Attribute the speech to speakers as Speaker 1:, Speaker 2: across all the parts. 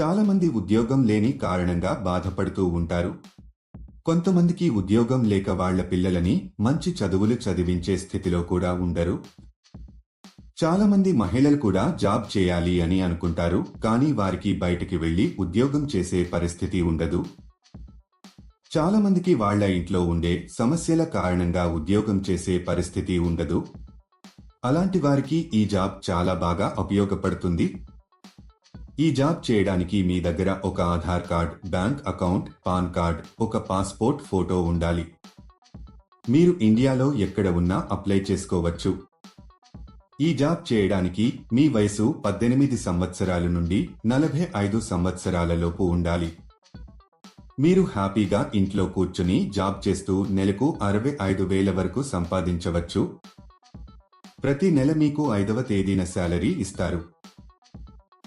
Speaker 1: చాలామంది ఉద్యోగం లేని కారణంగా బాధపడుతూ ఉంటారు. కొంతమందికి ఉద్యోగం లేక వాళ్ళ పిల్లలని మంచి చదువులు చదివించే స్థితిలో కూడా ఉండరు. చాలామంది మహిళలు కూడా జాబ్ చేయాలి అని అనుకుంటారు కానీ వారికి బయటికి వెళ్ళి ఉద్యోగం చేసే పరిస్థితి ఉండదు. చాలామందికి వాళ్ళ ఇంట్లో ఉండే సమస్యల కారణంగా ఉద్యోగం చేసే పరిస్థితి ఉండదు. అలాంటి వారికి ఈ జాబ్ చాలా బాగా ఉపయోగపడుతుంది. ఈ జాబ్ చేయడానికి మీ దగ్గర ఒక Aadhaar card bank account PAN card ఒక పాస్పోర్ట్ ఫోటో ఉండాలి. మీరు ఇండియాలో ఎక్కడ ఉన్నా అప్లై చేసుకోవచ్చు. ఈ జాబ్ చేయడానికి మీ వయసు పద్దెనిమిది సంవత్సరాల నుండి నలభై ఐదు సంవత్సరాలలోపు ఉండాలి. మీరు హ్యాపీగా ఇంట్లో కూర్చుని జాబ్ చేస్తూ నెలకు అరవై ఐదు వేల వరకు సంపాదించవచ్చు. ప్రతి నెల మీకు ఐదవ తేదీన శాలరీ ఇస్తారు.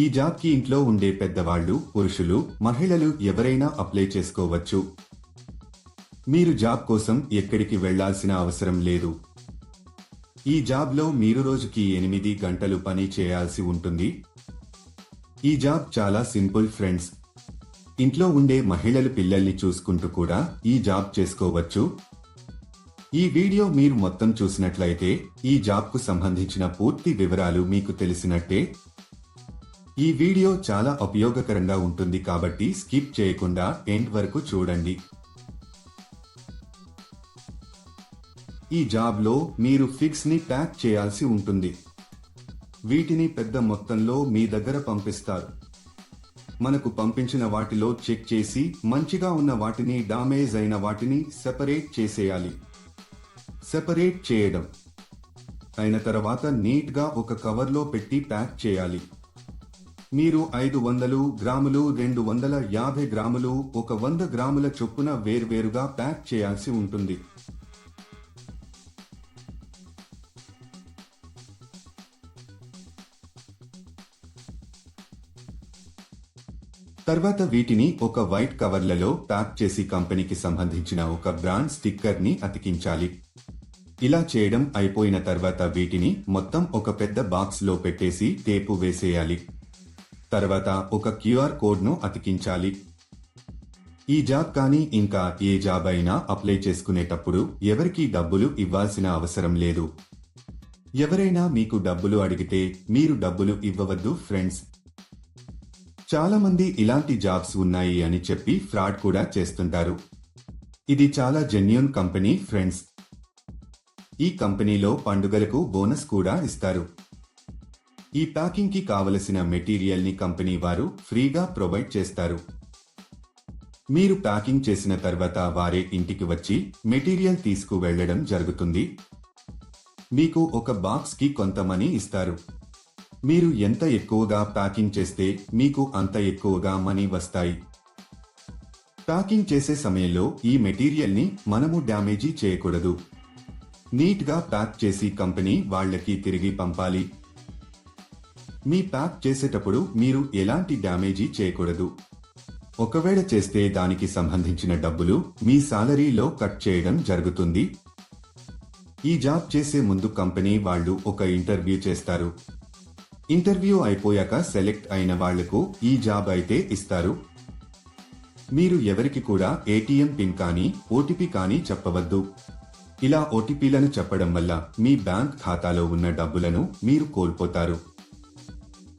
Speaker 1: ఈ జాబ్కి ఇంట్లో ఉండే పెద్దవాళ్ళు పురుషులు మహిళలు ఎవరైనా అప్లై చేసుకోవచ్చు. మీరు జాబ్ కోసం ఎక్కడికి వెళ్ళాల్సిన అవసరం లేదు. ఈ జాబ్లో మీరు రోజుకి ఎనిమిది గంటలు పని చేయాల్సి ఉంటుంది. ఈ జాబ్ చాలా సింపుల్ ఫ్రెండ్స్. ఇంట్లో ఉండే మహిళలు పిల్లల్ని చూసుకుంటూ కూడా ఈ జాబ్ చేసుకోవచ్చు. ఈ వీడియో మీరు మొత్తం చూసినట్లయితే ఈ జాబ్కు సంబంధించిన పూర్తి వివరాలు మీకు తెలిసినట్టే. ఈ వీడియో చాలా ఉపయోగకరంగా ఉంటుంది కాబట్టి స్కిప్ చేయకుండా ఎండ్ వరకు చూడండి. ఈ జాబ్లో మీరు ఫిక్స్ని ప్యాక్ చేయాల్సి ఉంటుంది. వీటిని పెద్ద మొత్తంలో మీ దగ్గర పంపిస్తారు. మనకు పంపించిన వాటిలో చెక్ చేసి మంచిగా ఉన్న వాటిని డామేజ్ అయిన వాటిని సెపరేట్ చేసేయాలి. సెపరేట్ చేయడం. అయిన తర్వాత నీట్గా ఒక కవర్లో పెట్టి ప్యాక్ చేయాలి. మీరు ఐదు వందలు గ్రాములు రెండు వందల యాభై గ్రాములు ఒక వంద గ్రాముల చొప్పున వేర్వేరుగా ప్యాక్ చేయాల్సి ఉంటుంది. తర్వాత వీటిని ఒక వైట్ కవర్లలో ప్యాక్ చేసి కంపెనీకి సంబంధించిన ఒక బ్రాండ్ స్టిక్కర్ని అతికించాలి. ఇలా చేయడం అయిపోయిన తర్వాత వీటిని మొత్తం ఒక పెద్ద బాక్స్లో పెట్టేసి టేపు వేసేయాలి. తర్వాత ఒక క్యూఆర్ కోడ్ను అతికించాలి. ఈ జాబ్ కానీ ఇంకా ఏ జాబ్ అయినా అప్లై చేసుకునేటప్పుడు ఎవరికీ డబ్బులు ఇవ్వాల్సిన అవసరం లేదు. ఎవరైనా మీకు డబ్బులు అడిగితే మీరు డబ్బులు ఇవ్వవద్దు ఫ్రెండ్స్. చాలామంది ఇలాంటి జాబ్స్ ఉన్నాయి అని చెప్పి ఫ్రాడ్ కూడా చేస్తుంటారు. ఇది చాలా జెన్యున్ కంపెనీ ఫ్రెండ్స్. ఈ కంపెనీలో పండుగలకు బోనస్ కూడా ఇస్తారు. ఈ ప్యాకింగ్కి కావలసిన మెటీరియల్ని కంపెనీ వారు ఫ్రీగా ప్రొవైడ్ చేస్తారు. మీరు ప్యాకింగ్ చేసిన తర్వాత వారే ఇంటికి వచ్చి మెటీరియల్ తీసుకు వెళ్ళడం జరుగుతుంది. మీకు ఒక బాక్స్కి కొంత మనీ ఇస్తారు. మీరు ఎంత ఎక్కువగా ప్యాకింగ్ చేస్తే మీకు అంత ఎక్కువగా మనీ వస్తాయి. ప్యాకింగ్ చేసే సమయంలో ఈ మెటీరియల్ని మనము డ్యామేజీ చేయకూడదు. నీట్గా ప్యాక్ చేసి కంపెనీ వాళ్ళకి తిరిగి పంపాలి. మీ ప్యాక్ చేసేటప్పుడు మీరు ఎలాంటి డ్యామేజీ చేయకూడదు. ఒకవేళ చేస్తే దానికి సంబంధించిన డబ్బులు మీ సాలరీలో కట్ చేయడం జరుగుతుంది. ఈ జాబ్ చేసే ముందు కంపెనీ వాళ్ళు ఒక ఇంటర్వ్యూ చేస్తారు. ఇంటర్వ్యూ అయిపోయాక సెలెక్ట్ అయిన వాళ్ళకు ఈ జాబ్ అయితే ఇస్తారు. మీరు ఎవరికి కూడా ఏటీఎం పిన్ కానీ ఓటీపీ కానీ చెప్పవద్దు. ఇలా ఓటీపీలను చెప్పడం వల్ల మీ బ్యాంక్ ఖాతాలో ఉన్న డబ్బులను మీరు కోల్పోతారు.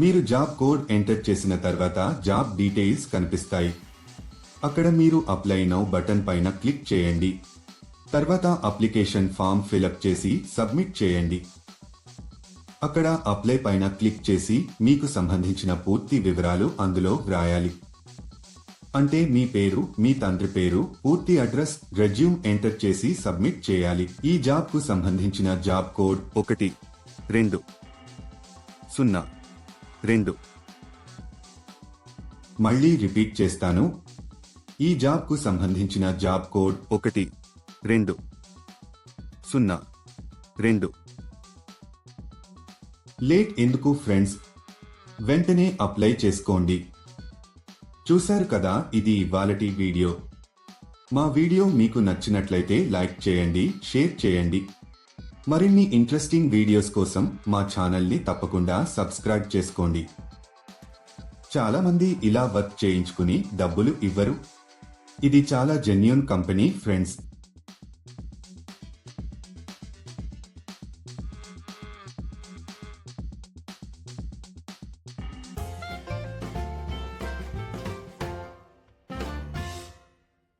Speaker 1: మీరు జాబ్ కోడ్ ఎంటర్ చేసిన తర్వాత జాబ్ డీటెయిల్స్ కనిపిస్తాయి. అక్కడ మీరు అప్లై నౌ బటన్ పైన క్లిక్ చేయండి. తర్వాత అప్లికేషన్ ఫామ్ ఫిలప్ చేసి సబ్మిట్ చేయండి. అక్కడ అప్లై పైన క్లిక్ చేసి మీకు సంబంధించిన పూర్తి వివరాలు అందులో వ్రాయాలి అంటే మీ పేరు మీ తండ్రి పేరు పూర్తి అడ్రస్ రెజ్యూమ్ ఎంటర్ చేసి సబ్మిట్ చేయాలి. ఈ జాబ్కు సంబంధించిన జాబ్ కోడ్ ఒకటి రెండు సున్నా. రెండు. మళ్ళీ రిపీట్ చేస్తాను. ఈ జాబ్కు సంబంధించిన జాబ్ కోడ్ ఒకటి రెండు. సున్నా రెండు. లేట్ ఎందుకు ఫ్రెండ్స్? వెంటనే అప్లై చేసుకోండి. చూశారు కదా ఇది ఇవాళటి వీడియో. మా వీడియో మీకు నచ్చినట్లయితే లైక్ చేయండి షేర్ చేయండి. మరిన్ని ఇంట్రెస్టింగ్ వీడియోస్ కోసం మా ఛానల్ని తప్పకుండా సబ్స్క్రైబ్ చేసుకోండి. చాలా మంది ఇలా వర్క్ చేయించుకుని డబ్బులు ఇవ్వరు. ఇది చాలా జెన్యున్ కంపెనీ ఫ్రెండ్స్